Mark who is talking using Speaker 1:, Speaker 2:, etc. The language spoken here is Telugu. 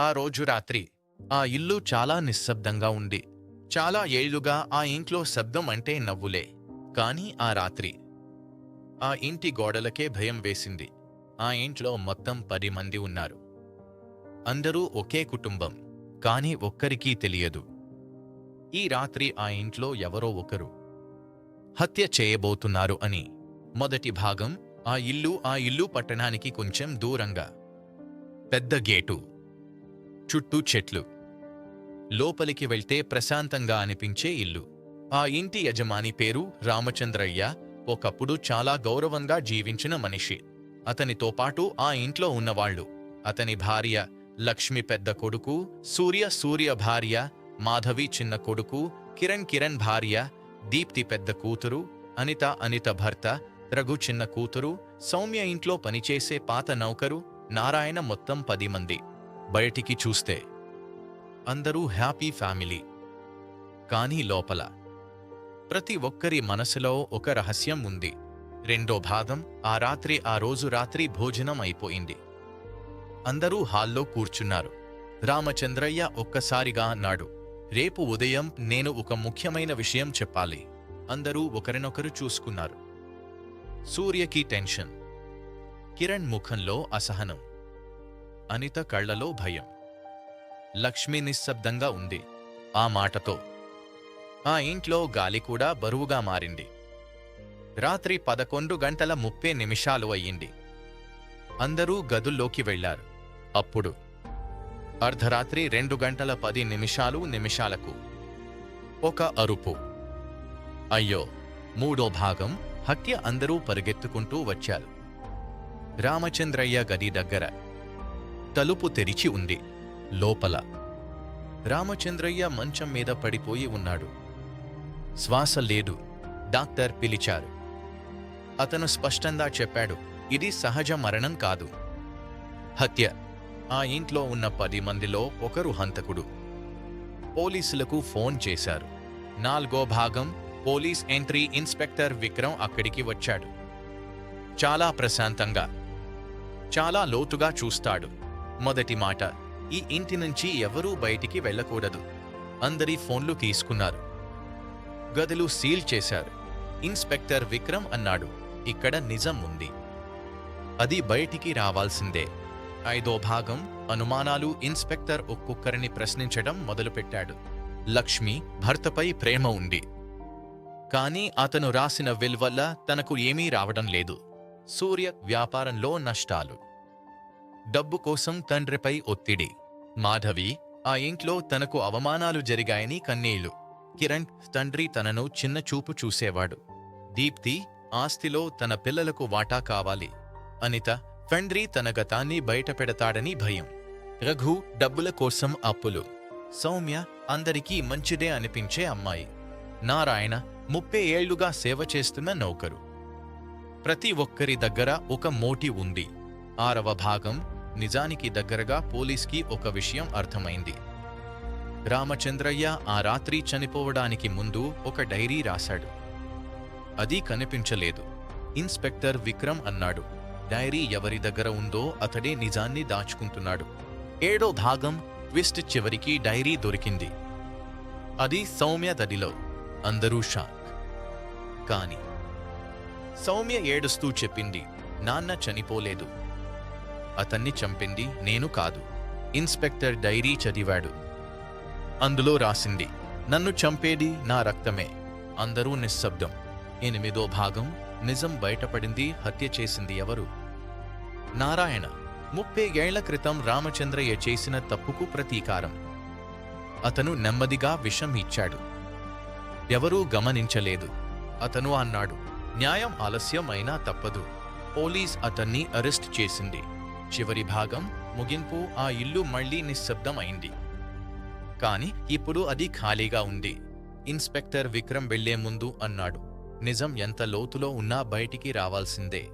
Speaker 1: ఆ రోజు రాత్రి ఆ ఇల్లు చాలా నిశ్శబ్దంగా ఉంది చాలా ఏళ్ళుగా ఆ ఇంట్లో శబ్దం అంటే నవ్వులే. కాని ఆ రాత్రి ఆ ఇంటి గోడలకే భయం వేసింది. ఆ ఇంట్లో మొత్తం పది మంది ఉన్నారు. అందరూ ఒకే కుటుంబం. కాని ఒక్కరికీ తెలియదు. ఈ రాత్రి ఆ ఇంట్లో ఎవరో ఒకరు హత్య చేయబోతున్నారు అని మొదటి భాగం ఆ ఇల్లు ఆ ఇల్లు పట్టణానికి కొంచెం దూరంగా. పెద్ద గేటు. చుట్టూ చెట్లు. లోపలికి వెళ్తే ప్రశాంతంగా అనిపించే ఇల్లు. ఆ ఇంటి యజమాని పేరు రామచంద్రయ్య. ఒకప్పుడు చాలా గౌరవంగా జీవించిన మనిషి. అతనితో పాటు ఆ ఇంట్లో ఉన్నవాళ్ళు అతని భార్య లక్ష్మి పెద్ద కొడుకు సూర్య సూర్య భార్య మాధవి చిన్న కొడుకు కిరణ్ కిరణ్ భార్య దీప్తి పెద్ద కూతురు అనిత అనిత భర్త రఘు చిన్న కూతురు సౌమ్య ఇంట్లో పనిచేసే పాత నౌకరు నారాయణ మొత్తం పది మంది. బయటికి చూస్తే అందరూ హ్యాపీ ఫ్యామిలీ. కానీ లోపల ప్రతి ఒక్కరి మనసులో ఒక రహస్యం ఉంది. రెండో భాగం ఆ రాత్రి ఆ రోజు రాత్రి భోజనం అయిపోయింది. అందరూ హాల్లో కూర్చున్నారు. రామచంద్రయ్య ఒక్కసారిగా అన్నాడు రేపు ఉదయం నేను ఒక ముఖ్యమైన విషయం చెప్పాలి. అందరూ ఒకరినొకరు చూసుకున్నారు. సూర్యకి టెన్షన్. కిరణ్ ముఖంలో అసహనం. అనిత కళ్ళలో భయం. లక్ష్మి నిశ్శబ్దంగా ఉంది. ఆ మాటతో. ఆ ఇంట్లో గాలి కూడా బరువుగా మారింది. రాత్రి పదకొండు గంటల ముప్పై నిమిషాలు అయ్యింది. అందరూ గదుల్లోకి వెళ్ళారు అప్పుడు. అర్ధరాత్రి రెండు గంటల పది నిమిషాలు నిమిషాలకు. ఒక అరుపు. అయ్యో! మూడో భాగం హత్య అందరూ పరిగెత్తుకుంటూ వచ్చారు. రామచంద్రయ్య గది దగ్గర. తలుపు తెరిచి ఉంది. లోపల రామచంద్రయ్య మంచం మీద పడిపోయి ఉన్నాడు. శ్వాస లేదు. డాక్టర్ పిలిచారు. అతను స్పష్టంగా చెప్పాడు ఇది సహజ మరణం కాదు. హత్య. ఆ ఇంట్లో ఉన్న పది మందిలో ఒకరు హంతకుడు. పోలీసులకు ఫోన్ చేశారు. నాలుగో భాగం పోలీస్ ఎంట్రీ ఇన్స్పెక్టర్ విక్రమ్ అక్కడికి వచ్చాడు. చాలా ప్రశాంతంగా చాలా లోతుగా చూస్తాడు. మొదటి మాట ఈ ఇంటి నుంచి ఎవరూ బయటికి వెళ్ళకూడదు. అందరి ఫోన్లు తీసుకున్నారు. గదులు సీల్ చేశారు. ఇన్స్పెక్టర్ విక్రమ్ అన్నాడు ఇక్కడ నిజం ఉంది. అది బయటికి రావాల్సిందే. ఐదో భాగం అనుమానాలు ఇన్స్పెక్టర్ ఒక్కొక్కరిని ప్రశ్నించడం మొదలుపెట్టాడు. లక్ష్మి భర్తపై ప్రేమ ఉంది. కానీ అతను రాసిన విల్ వల్ల తనకు ఏమీ రావడం లేదు. సూర్య వ్యాపారంలో నష్టాలు. డబ్బు కోసం తండ్రిపై ఒత్తిడి. మాధవి ఆ ఇంట్లో తనకు అవమానాలు జరిగాయని కన్నీళ్ళు. కిరణ్ తండ్రి తనను చిన్న చూపు చూసేవాడు. దీప్తి ఆస్తిలో తన పిల్లలకు వాటా కావాలి. అనిత తండ్రి తన గతాన్ని బయటపెడతాడని భయం. రఘు డబ్బుల కోసం అప్పులు. సౌమ్య అందరికీ మంచిదే అనిపించే అమ్మాయి. నారాయణ ముప్పై ఏళ్ళుగా సేవ చేస్తున్న నౌకరు. ప్రతి ఒక్కరి దగ్గర ఒక మోటి ఉంది. ఆరవ భాగం నిజానికి దగ్గరగా పోలీస్కి ఒక విషయం అర్థమైంది. రామచంద్రయ్య ఆ రాత్రి చనిపోవడానికి ముందు ఒక డైరీ రాశాడు. అది కనిపించలేదు. ఇన్స్పెక్టర్ విక్రమ్ అన్నాడు డైరీ ఎవరి దగ్గర ఉందో అతడే నిజాన్ని దాచుకుంటున్నాడు. ఏడో భాగం ట్విస్ట్ చివరికి డైరీ దొరికింది. అది సౌమ్య దడిలో అందరూ షాక్. కాని సౌమ్య ఏడుస్తూ చెప్పింది నాన్న చనిపోలేదు. అతన్ని చంపింది నేను కాదు. ఇన్స్పెక్టర్ డైరీ చదివాడు. అందులో రాసింది నన్ను చంపేది నా రక్తమే అందరూ నిశ్శబ్దం. ఎనిమిదో భాగం నిజం బయటపడింది హత్య చేసింది ఎవరు? నారాయణ. ముప్పై ఏళ్ళ క్రితం రామచంద్రయ్య చేసిన తప్పుకు ప్రతీకారం. అతను నెమ్మదిగా విషం ఇచ్చాడు. ఎవరూ గమనించలేదు. అతను అన్నాడు న్యాయం ఆలస్యం అయినా తప్పదు. పోలీస్ అతన్ని అరెస్ట్ చేసింది. చివరి భాగం ముగింపు ఆ ఇల్లు మళ్ళీ నిశ్శబ్దం అయింది కాని ఇప్పుడు అది ఖాళీగా ఉంది. ఇన్స్పెక్టర్ విక్రమ్ వెళ్ళే ముందు అన్నాడు నిజం ఎంత లోతులో ఉన్నా బయటికి రావాల్సిందే.